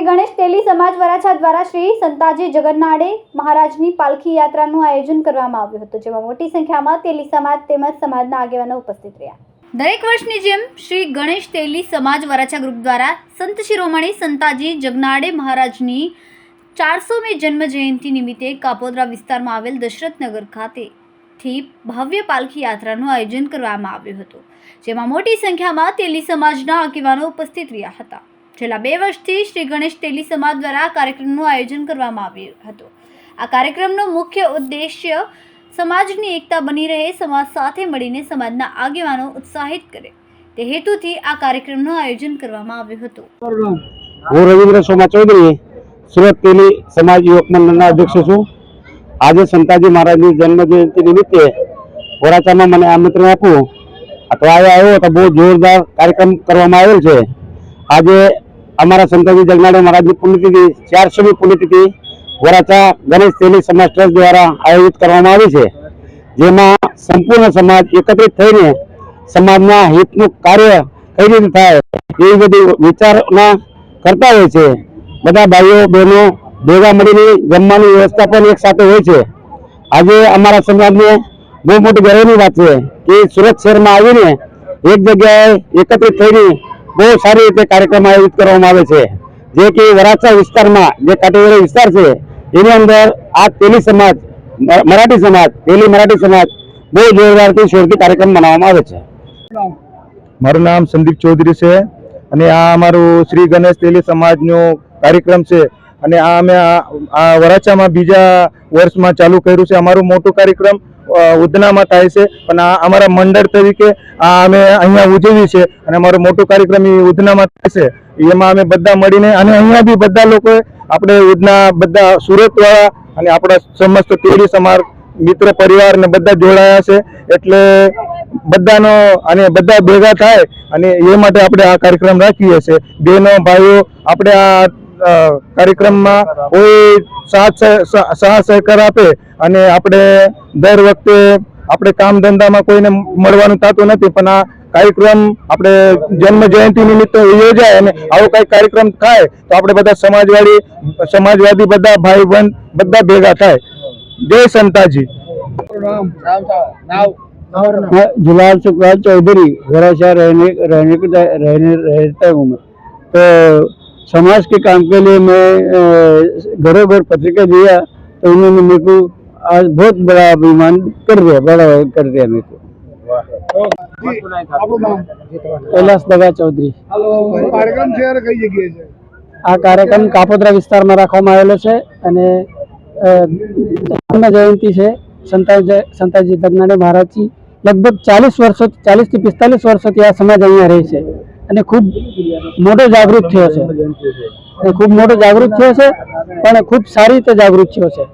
શ્રી ગણેશ તેલી સમાજ વરાછા દ્વારા શ્રી સંતાજી જગન્નાડે મહારાજની પાલખી યાત્રાનું આયોજન કરવામાં આવ્યું હતું, જેમાં મોટી સંખ્યામાં તેલી સમાજ તેમજ સમાજના આગેવાનો ઉપસ્થિત રહ્યા. દરેક વર્ષની જેમ શ્રી ગણેશ તેલી સમાજ વરાછા ગ્રુપ દ્વારા સંત શિરોમણી સંતાજી જગનાડે મહારાજની ચારસોમી જન્મ જયંતિ નિમિત્તે કાપોદરા વિસ્તારમાં આવેલ દશરથનગર ખાતે થી ભવ્ય પાલખી યાત્રાનું આયોજન કરવામાં આવ્યું હતું, જેમાં મોટી સંખ્યામાં તેલી સમાજના આગેવાનો ઉપસ્થિત રહ્યા હતા. છેલ્લા બે વર્ષથી શ્રી ગણેશ તેલી સમાજ દ્વારા આ કાર્યક્રમનું આયોજન કરવામાં આવ્યું હતું. આ કાર્યક્રમનો મુખ્ય ઉદ્દેશ્ય સમાજની એકતા બની રહે, સમાજ સાથે મળીને સમાજના આગેવાનો ઉત્સાહિત કરે. તે હેતુથી આ કાર્યક્રમનું આયોજન કરવામાં આવ્યું હતું. હું રવિન્દ્ર સોમા ચૌધરી, સુરત તેલી સમાજ યુવક મંડળના અધ્યક્ષ છું. આજે સંતાજી મહારાજની જન્મ જયંતિ નિમિત્તે વરાચામાં મને આમંત્રણ આપ્યું. અથવા આવ્યો તો બહુ જોરદાર કાર્યક્રમ કરવામાં આવેલ છે. આજે અમારા સંતાજી જગનાડે મહારાજની પુણ્યતિથિ, ચારસોમી પુણ્યતિથિ વરાછા ગણેશ તેલી સમાજ ટ્રસ્ટ દ્વારા આયોજિત કરવામાં આવી છે. જેમાં સંપૂર્ણ સમાજ એકત્રિત થઈને સમાજના હિતનું કાર્ય કઈ રીતે થાય એવી બધી વિચારણા કરતા હોય છે. બધા ભાઈઓ, બહેનો ભેગા મળીને જમવાની વ્યવસ્થા પણ એક સાથે હોય છે. આજે અમારા સમાજને બહુ મોટી ગર્વની વાત છે કે સુરત શહેરમાં આવીને એક જગ્યાએ એકત્રિત થઈને બહુ સારી રીતે કાર્યક્રમ આયોજિત કરવામાં આવે છે. જે કે વરાછા વિસ્તારમાં જે કાટેવાડી વિસ્તાર છે, એની અંદર આ તેલી સમાજ મરાઠી સમાજ, તેલી મરાઠી સમાજ બહુ જોરદારથી શોરથી કાર્યક્રમ મનાવવામાં આવે છે. મારું નામ સંદીપ ચૌધરી છે અને આ અમારું શ્રી ગણેશ તેલી સમાજનો કાર્યક્રમ છે અને આ અમે આ- વરાછામાં બીજા વર્ષમાં ચાલુ કર્યું છે. અમારું મોટું કાર્યક્રમ ઉધનામાં થાય છે. આ અમારા મંડળ તરીકે આ અમે અહીંયા ઉજવીએ છે અને અમારો મોટો કાર્યક્રમ એ ઉધનામાં થાય છે. એમાં અમે બધા મળીને અને અહીંયા બી બધા લોકો આપણે ઉધના બધા સુરત વાળા અને આપણા સમસ્ત તેલી સમાર મિત્ર પરિવાર ને બધા જોડાયા છે. એટલે બધાનો અને બધા ભેગા થાય અને એ માટે આપણે આ કાર્યક્રમ રાખીએ છીએ. બહેનો, ભાઈઓ, આપણે આ કાર્યક્રમમાં કોઈ સાથ સહ- સહ- સાહ સહકાર આપે અને આપણે દર વખતે આપણે કામ ધંધામાં કોઈને મળવાનું થતું નથી પણ આ કાર્યક્રમ આપણે જન્મ જયંતિ નિમિત્તે યોજાય અને આવો કઈ કાર્યક્રમ થાય તો આપણે બધા સમાજવાદી સમાજવાદી બધા ભાઈ બંધ બધા ભેગા થાય જય સંતાજી मैं जुलाल सुखराज चौधरी वराशा रहने रहने के रहने रहता हूँ मैं तो समाज के काम के लिए मैं अ, घरों घर पत्रिका दिया तो उन्होंने मेरे को आज बहुत बड़ा अभिमान कर दिया बड़ा कर दिया मेरे को कैलाश दगा चौधरी કાર્યક્રમ છે અને કઈ જગ્યાએ છે આ કાર્યક્રમ કાપોદ્રા વિસ્તારમાં રાખવામાં આવેલો છે અને અ, જન્મ જયંતિ છે સંતા સંતાજી દગનાડે મહારાજજી લગભગ ચાલીસ વર્ષો ચાલીસથી પિસ્તાલીસ વર્ષોથી આ સમાજ અહીંયા રહે છે અને ખૂબ મોટો જાગૃત થયો છે. અને ખૂબ મોટો જાગૃત થયો છે, પણ ખૂબ સારી રીતે જાગૃત થયો છે.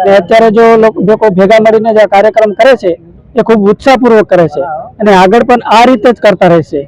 અને અત્યારે જો લોકો ભેગા મળીને જે કાર્યક્રમ કરે છે, એ ખૂબ ઉત્સાહપૂર્વક કરે છે અને આગળ પણ આ રીતે જ કરતા રહેશે.